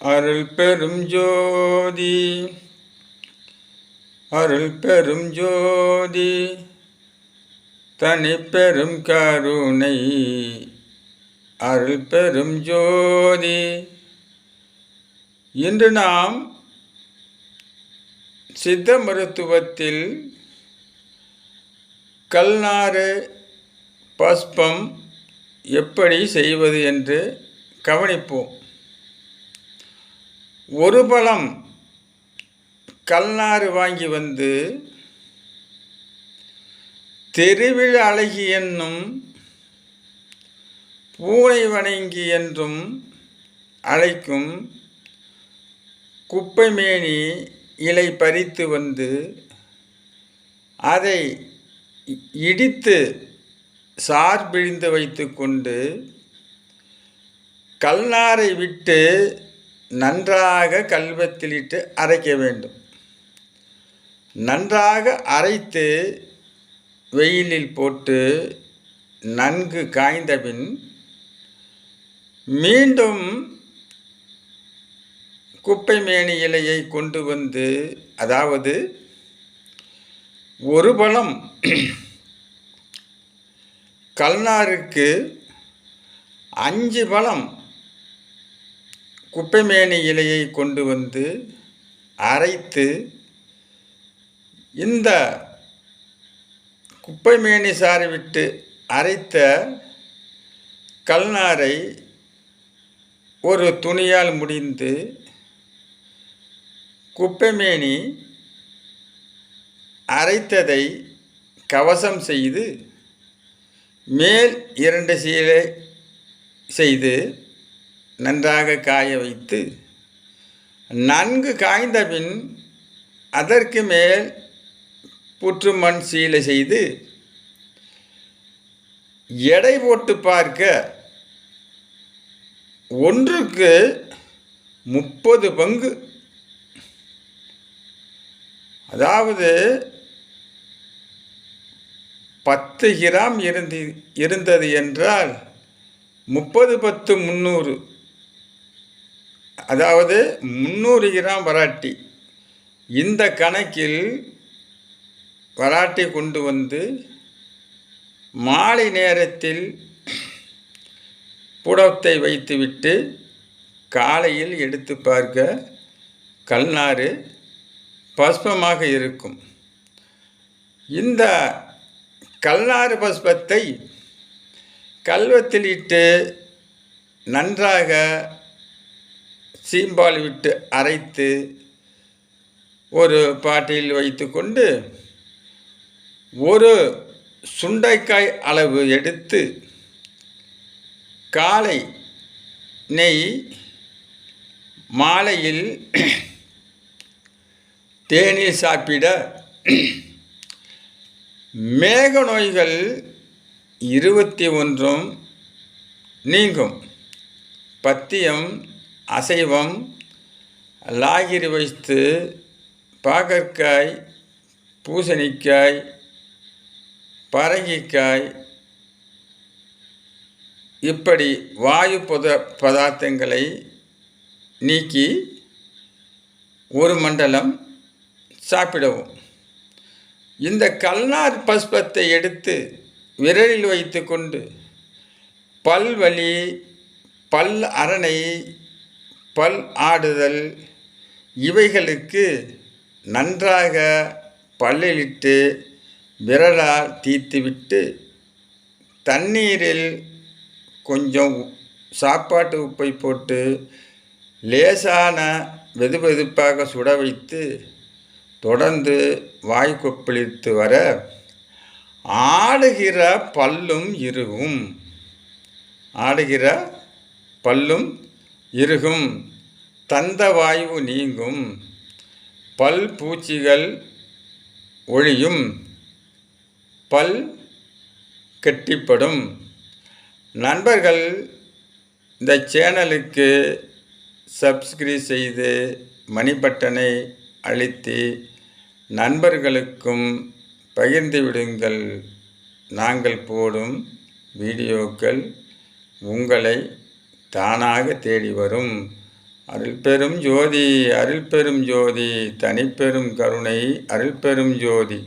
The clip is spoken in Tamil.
அருள் பெரும் ஜோதி. அருள் பெரும் ஜோதி. தனி பெரும் கருணை. அருள் பெரும் ஜோதி. இன்று நாம் சித்த மருத்துவத்தில் கல்நாறு பஸ்பம் எப்படி செய்வது என்று கவனிப்போம். ஒரு பழம் கல்நாறு வாங்கி வந்து தெருவில் அழகி என்னும் பூனை வணங்கி என்றும் அழைக்கும் குப்பைமேனி இலை பறித்து வந்து அதை இடித்து சார் பிழிந்து வைத்து கொண்டு கல்நாரை விட்டு நன்றாக கல்வத்திலிட்டு அரைக்க வேண்டும். நன்றாக அரைத்து வெயிலில் போட்டு நன்கு காய்ந்தபின் மீண்டும் குப்பை மேனி இலையை கொண்டு வந்து அதாவது ஒரு பழம் கல்நாருக்கு அஞ்சு பழம் குப்பைமேனி இலையை கொண்டு வந்து அரைத்து இந்த குப்பைமேனி சாறு விட்டு அரைத்த கல்நாரை ஒரு துணியால் முடிந்து குப்பைமேனி அரைத்ததை கவசம் செய்து மேல் இரண்டு சீலை செய்து நன்றாக காய வைத்து நன்கு காய்ந்த பின் அதற்கு மேல் புற்று மண் சீலை செய்து எடை போட்டு பார்க்க ஒன்றுக்கு முப்பது பங்கு. அதாவது பத்து கிராம் இருந்து இருந்தது என்றால் முப்பது பத்து முந்நூறு. அதாவது முந்நூறு கிராம் வராட்டி. இந்த கணக்கில் வராட்டி கொண்டு வந்து மாலை நேரத்தில் புடத்தை வைத்துவிட்டு காலையில் எடுத்து பார்க்க கல்நாறு பஸ்பமாக இருக்கும். இந்த கல்நாறு பஸ்பத்தை கல்வத்தில் இட்டு நன்றாக சீம்பால் விட்டு அரைத்து ஒரு பாட்டில் வைத்துக்கொண்டு ஒரு சுண்டைக்காய் அளவு எடுத்து காலை நெய் மாலையில் தேநீர் சாப்பிட மேக நோய்கள் இருபத்தி ஒன்றும் நீங்கும். பத்தியம் அசைவம் லாகிரி வைத்து பாகற்காய் பூசணிக்காய் பரங்கிக்காய் இப்படி வாயு பத பதார்த்தங்களை நீக்கி ஒரு மண்டலம் சாப்பிடவும். இந்த கல்நார் பஸ்பத்தை எடுத்து விரலில் வைத்து கொண்டு பல்வலி பல் அரணை பல் ஆடுதல். இவைகளுக்கு நன்றாக பல்லிலிட்டு விரலால் தீர்த்துவிட்டு தண்ணீரில் கொஞ்சம் சாப்பாட்டு உப்பை போட்டு லேசான வெது வெதுப்பாக சுட வைத்து தொடர்ந்து வாய் கொப்பளித்து வர ஆடுகிற பல்லும் இருகும். ஆடுகிற பல்லும் இருகும் தந்த வாயு நீங்கும் பல் பூச்சிகள் ஒழியும் பல் கெட்டிப்படும். நண்பர்கள் இந்த சேனலுக்கு சப்ஸ்கிரைப் செய்து மணிபட்டனை அழித்து நண்பர்களுக்கும் பகிர்ந்து விடுங்கள். நாங்கள் போடும் வீடியோக்கள் உங்களை தானாக தேடி வரும். அருள் பெரும் ஜோதி அருள் பெரும் ஜோதி தனிப்பெரும் கருணை அருள் பெரும் ஜோதி.